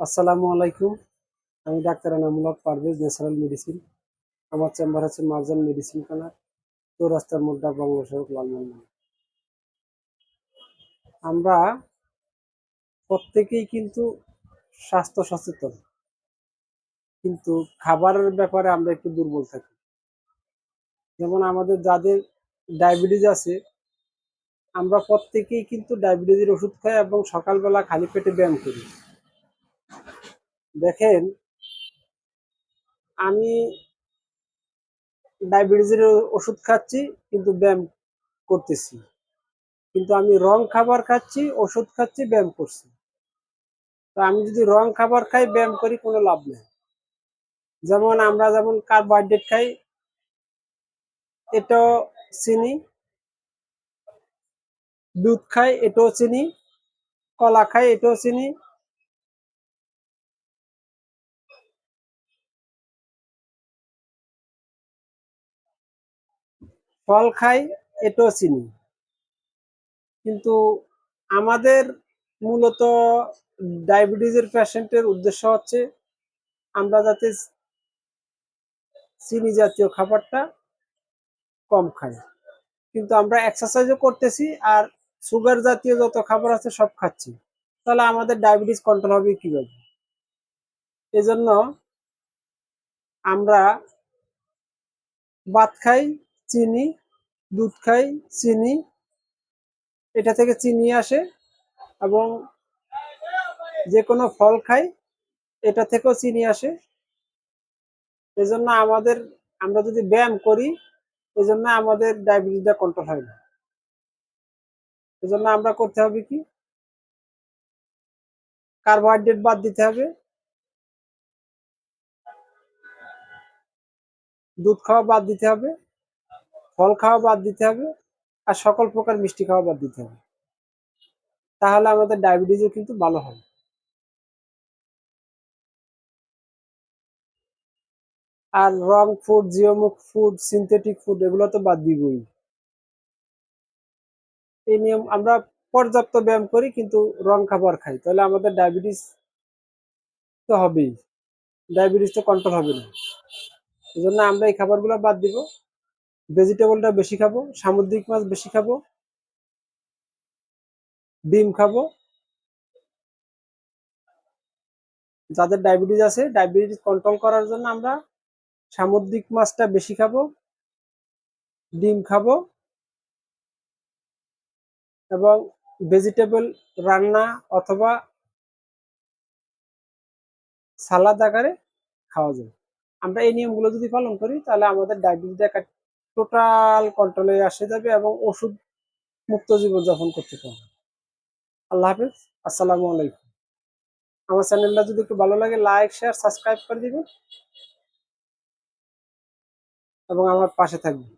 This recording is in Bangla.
আসসালামু আলাইকুম। আমি doctor Enamulhaque Parvez, natural medicine. আমার চেম্বার হচ্ছে মার্জান মেডিসিন খানা চৌরাস্তার মোড্ডা বঙ্গসড়ক লালমোহন আমরা প্রত্যেকেই কিন্তু স্বাস্থ্য সচেতন, কিন্তু খাবারের ব্যাপারে আমরা একটু দুর্বল থাকি। যেমন আমাদের যাদের ডায়াবেটিস আছে, আমরা প্রত্যেকেই কিন্তু ডায়াবেটিসের ওষুধ খাই এবং সকালবেলা খালি পেটে ব্যায়াম করি। দেখেন, আমি ডায়াবেটিসের ওষুধ খাচ্ছি, কিন্তু ব্যায়াম করতেছি। কিন্তু আমি রং খাবার খাচ্ছি, ওষুধ খাচ্ছি, ব্যায়াম করছি। তো আমি যদি রং খাবার খাই, ব্যায়াম করি, কোনো লাভ নেই। যেমন আমরা যেমন কার্বোহাইড্রেট খাই, এটাও চিনি। দুধ খাই, এটাও চিনি। কলা খাই, এটাও চিনি। ফল খাই, এটাও চিনি। কিন্তু আমাদের মূলত ডায়াবেটিসের পেশেন্টের উদ্দেশ্য হচ্ছে আমরা যাতে চিনি জাতীয় খাবারটা কম খাই। কিন্তু আমরা এক্সারসাইজও করতেছি আর সুগার জাতীয় যত খাবার আছে সব খাচ্ছি। তাহলে আমাদের ডায়াবেটিস কন্ট্রোল হবে কীভাবে? এজন্য আমরা ভাত খাই চিনি, দুধ খাই, চিনি, এটা থেকে চিনি আসে এবং যে কোনো ফল খাই, এটা থেকেও চিনি আসে। এজন্য আমাদের, আমরা যদি ব্যায়াম করি, এজন্য আমাদের ডায়াবেটিসটা কন্ট্রোল হয় না। এজন্য আমরা করতে হবে কি? কার্বোহাইড্রেট বাদ দিতে হবে। দুধ খাওয়া বাদ দিতে হবে। ফল খাওয়া বাদ দিতে হবে আর সকল প্রকার মিষ্টি খাওয়া বাদ দিতে হবে। তাহলে আমাদের ডায়াবেটিসও কিন্তু ভালো হবে। আর রং ফুড জিওমুখ ফুড সিনথেটিক ফুড এগুলো তো বাদ দিবই। এই নিয়ম আমরা পর্যাপ্ত ব্যায়াম করি কিন্তু রং খাবার খাই। তাহলে আমাদের ডায়াবেটিস তো হবেই। ডায়াবেটিস তো কন্ট্রোল হবে না। এই জন্য আমরা এই খাবারগুলো বাদ দিব। ভেজিটেবলটা বেশি খাব, সামুদ্রিক মাছ বেশি খাব, ডিম খাব। যাদের ডায়াবেটিস আছে, ডায়াবেটিস কন্ট্রোল করার জন্য আমরা সামুদ্রিক মাছটা বেশি খাব, ডিম খাব এবং ভেজিটেবল রান্না অথবা সালাদ আকারে খাওয়া যায়। আমরা এই নিয়মগুলো যদি পালন করি, তাহলে আমাদের ডায়াবেটিসটা টোটাল কন্ট্রোলে আসে যাবে এবং ওষুধ মুক্ত জীবনযাপন করতে পারবে। আল্লাহ হাফিজ, আসসালামু আলাইকুম। আমার চ্যানেলটা যদি একটু ভালো লাগে, লাইক, শেয়ার, সাবস্ক্রাইব করে দিবেন। এবং আমার পাশে থাকবেন।